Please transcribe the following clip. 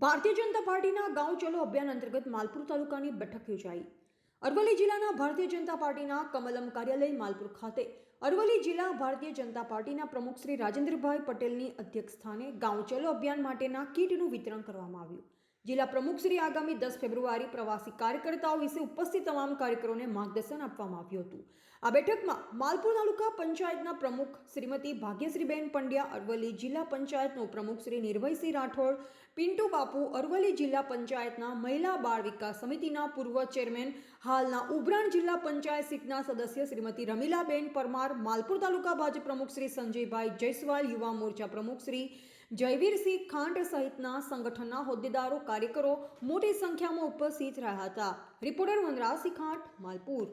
ભારતીય જનતા પાર્ટીના ગાંવ ચલો અભિયાન અંતર્ગત માલપુર તાલુકાની બેઠક યોજાઈ. અરવલ્લી જિલ્લાના ભારતીય જનતા પાર્ટીના કમલમ કાર્યાલય માલપુર ખાતે અરવલ્લી જિલ્લા ભારતીય જનતા પાર્ટીના પ્રમુખ શ્રી રાજેન્દ્રભાઈ પટેલની અધ્યક્ષસ્થાને ગાંવ ચલો અભિયાન માટેના કીટનું વિતરણ કરવામાં આવ્યું. જિલ્લા પ્રમુખશ્રી આગામી દસ ફેબ્રુઆરી પ્રવાસી કાર્યકર્તાઓ વિશે ઉપસ્થિત તમામ કાર્યકરોને માર્ગદર્શન આપવામાં આવ્યું હતું. આ બેઠકમાં માલપુર તાલુકા પંચાયતના પ્રમુખ શ્રીમતી ભાગ્યશ્રીબેન પંડ્યા, અરવલ્લી જિલ્લા પંચાયતનો પ્રમુખ શ્રી નિર્ભયસિંહ રાઠોડ, પિન્ટુ બાપુ, અરવલ્લી જિલ્લા પંચાયતના મહિલા બાળ વિકાસ સમિતિના પૂર્વ ચેરમેન, હાલના ઉભરાણ જિલ્લા પંચાયત સીટના સદસ્ય શ્રીમતી રમીલાબેન પરમાર, માલપુર તાલુકા ભાજપ પ્રમુખ શ્રી સંજયભાઈ જયસ્વાલ, યુવા મોરચા પ્રમુખ શ્રી જયવીરસિંહ ખાંડ સહિતના સંગઠનના હોદ્દેદારો, કાર્યકરો મોટી સંખ્યામાં ઉપસ્થિત રહ્યા હતા. રિપોર્ટર વનરાજસિંહ ખાંટ માલપુર.